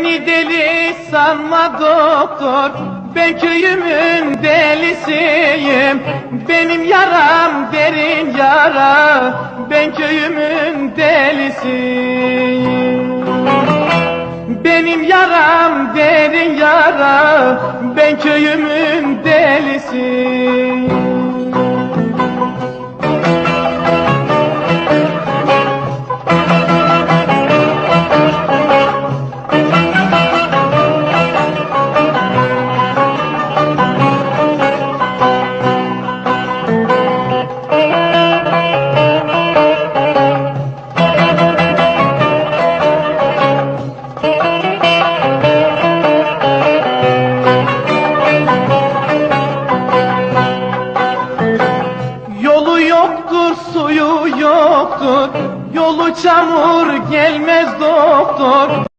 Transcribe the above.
Beni deli sanma doktor Ben köyümün delisiyim. Benim yaram derin yara Ben köyümün delisiyim. Benim yaram derin yara Ben köyümün delisiyim suyu yoktur. Yolu çamur gelmez doktor.